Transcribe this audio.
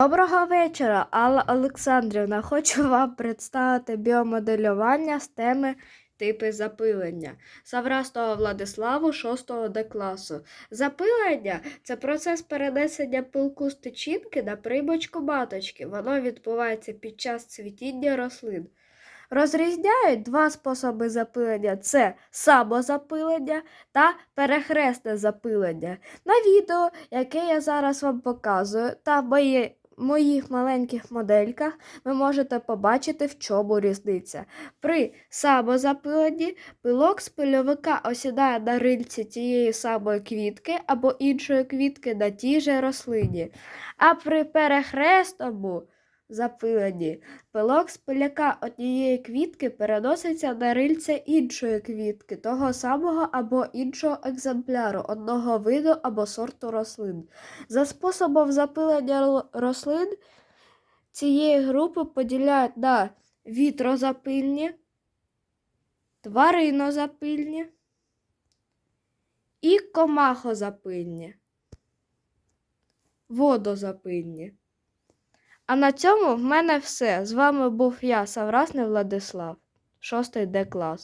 Доброго вечора, Алла Олександрівна. Хочу вам представити біомоделювання з теми типи запилення. Саврастова Владиславу 6 Д класу. Запилення це процес перенесення пилку з тичинки на приймочку маточки. Воно відбувається під час цвітіння рослин. Розрізняють два способи запилення: це самозапилення та перехресне запилення. На відео, яке я зараз вам показую, та мої, моїх маленьких модельках, ви можете побачити, в чому різниця. При самозапиленні пилок з пильовика осідає на рильці тієї самої квітки або іншої квітки на тій же рослині. А при перехресному запиленні пилок з пиляка однієї квітки переноситься на рильце іншої квітки, того самого або іншого екземпляру, одного виду або сорту рослин. За способом запилення рослин цієї групи поділяють на вітрозапильні, тваринозапильні і комахозапильні, водозапильні. А на цьому в мене все. З вами був я, Саврасний Владислав, 6 Д клас.